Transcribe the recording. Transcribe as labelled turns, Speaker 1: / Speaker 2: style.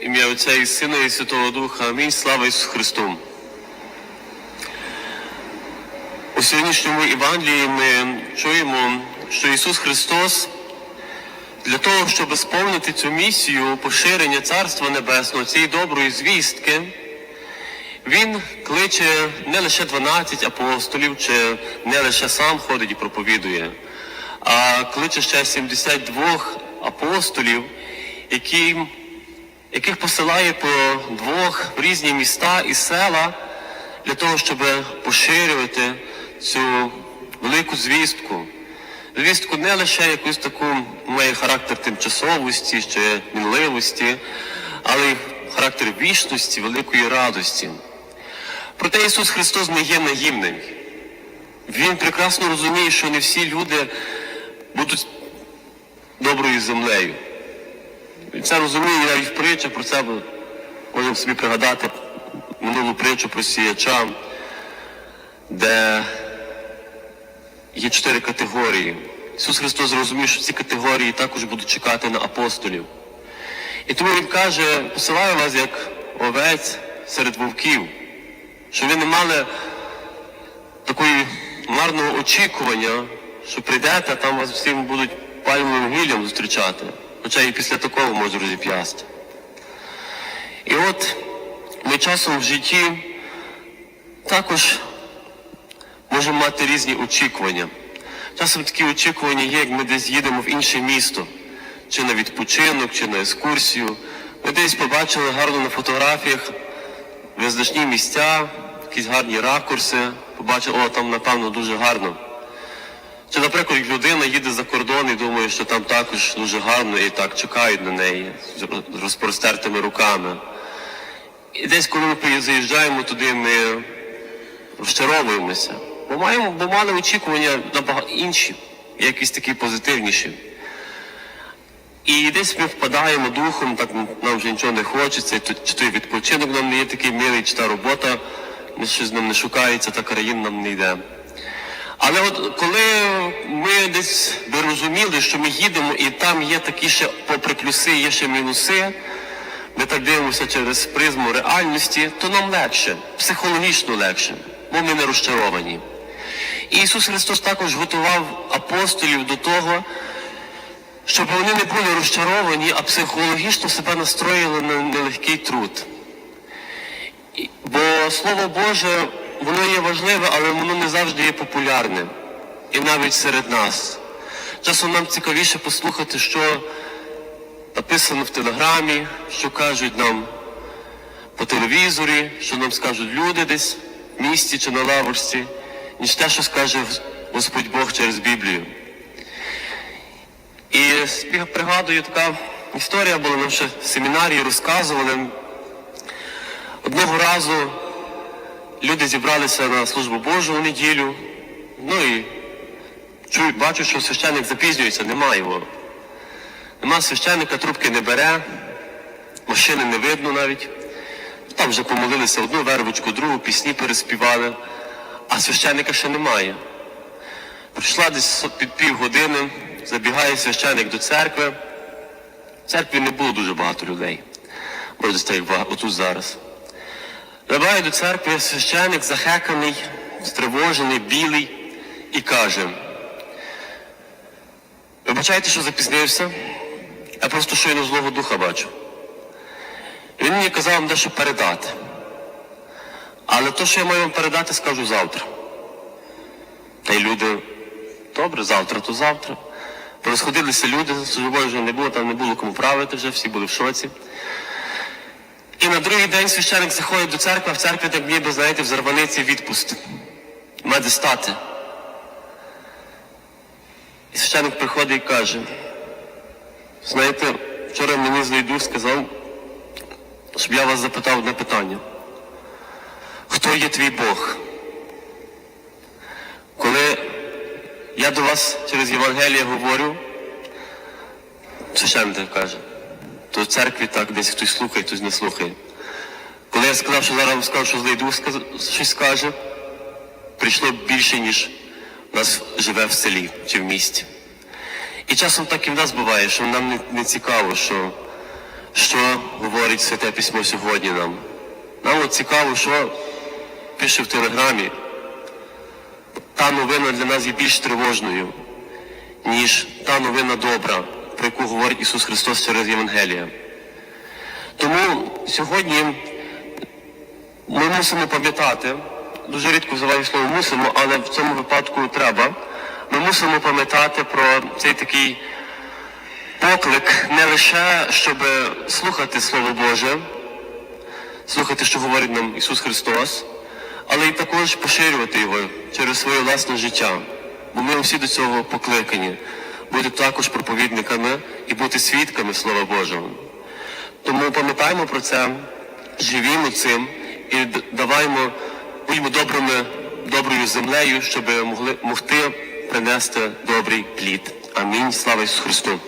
Speaker 1: ім'я Отця і Сина і Святого Духа. Амінь. Слава Ісусу Христу. У сьогоднішньому Євангелії ми чуємо, що Ісус Христос для того, щоб сповнити цю місію поширення Царства Небесного, цієї доброї звістки, Він кличе не лише 12 апостолів, чи не лише сам ходить і проповідує, а кличе ще 72 апостолів, які, яких посилає по двох в різні міста і села для того, щоб поширювати цю велику звістку. Звістку не лише якусь таку має характер тимчасовості чи мінливості, але й характер вічності, великої радості. Проте Ісус Христос не є наївним. Він прекрасно розуміє, що не всі люди будуть доброю землею. Він це розуміє навіть в притчах про це можемо собі пригадати минулу притчу про сіяча, де є чотири категорії. Ісус Христос зрозумів, що ці категорії також будуть чекати на апостолів. І тому Він каже, посилаю вас як овець серед вовків, що ви не мали такої марного очікування, що прийдете, а там вас всім будуть пальмовим гіллям зустрічати. Хоча і після такого можуть розіп'ясти. І от ми часом в житті також можемо мати різні очікування. Часом такі очікування є, як ми десь їдемо в інше місто, чи на відпочинок, чи на екскурсію. Ми десь побачили гарно на фотографіях визначні місця, якісь гарні ракурси, побачили, о, там, напевно, дуже гарно. Чи, наприклад, людина їде за кордон і думає, що там також дуже гарно і так чекають на неї з розпростертими руками. І десь, коли ми заїжджаємо туди, ми розчаровуємося. Бо маємо, бо мали очікування набагато інші, якісь такі позитивніші. І десь ми впадаємо духом, так нам вже нічого не хочеться, чи той відпочинок нам не є такий милий, чи та робота не- щось нам не шукається, та країна нам не йде. Але от коли ми десь би розуміли, що ми їдемо, і там є такі ще, попри плюси, є ще мінуси, ми так дивимося через призму реальності, то нам легше, психологічно легше, бо ми не розчаровані. І Ісус Христос також готував апостолів до того, щоб вони не були розчаровані, а психологічно себе настроїли на нелегкий труд. Бо Слово Боже, воно є важливе, але воно не завжди є популярне. І навіть серед нас. Часом нам цікавіше послухати, що написано в телеграмі, що кажуть нам по телевізорі, що нам скажуть люди десь в місті чи на лавочці, ніж те, що скаже Господь Бог через Біблію. І пригадую, така історія була, нам ще в семінарії розказували. Одного разу люди зібралися на службу Божу у неділю, ну і чую, бачу, що священник запізнюється, немає його. Нема священника, трубки не бере, машини не видно навіть. Там вже помолилися одну вервочку, другу, пісні переспівали, а священника ще немає. Прийшла десь під півгодини, забігає священик до церкви. В церкві не було дуже багато людей. Може, так як отут зараз. Забігає до церкви священик захеканий, стривожений, білий, і каже: Вибачайте, що запізнився. Я просто щойно злого духа бачу. Він мені казав вам дещо передати. Але то, що я маю вам передати, скажу завтра. Та й люди, добре, завтра, то завтра. Порозходилися люди, службою вже не було, там не було кому правити вже, всі були в шоці. І на другий день священик заходить до церкви, а в церкві так ніби, знаєте, в зарваниці відпуст. Має де стати. І священик приходить і каже, знаєте, вчора мені злий дух сказав, щоб я вас запитав одне питання. Хто є твій Бог? Коли я до вас через Євангеліє говорю, священник каже, то церкві так десь хтось слухає, хтось не слухає. Коли я сказав, що зараз скажу, що злий дух щось скаже, прийшло більше, ніж нас живе в селі чи в місті. І часом так і в нас буває, що нам не, не цікаво, що що говорить Святе Письмо сьогодні нам. Нам от цікаво, що пише в телеграмі. Та новина для нас є більш тривожною, ніж та новина добра, про яку говорить Ісус Христос через Євангелія. Тому сьогодні ми мусимо пам'ятати, дуже рідко вживаю слово мусимо, але в цьому випадку треба. Ми мусимо пам'ятати про цей такий поклик не лише, щоб слухати Слово Боже, слухати, що говорить нам Ісус Христос, але й також поширювати його через своє власне життя. Бо ми всі до цього покликані бути також проповідниками і бути свідками Слова Божого. Тому пам'ятаємо про це, живімо цим і даваймо, будьмо добрими, доброю землею, щоб могли могти принести добрий плід. Амінь. Слава Ісусу Христу!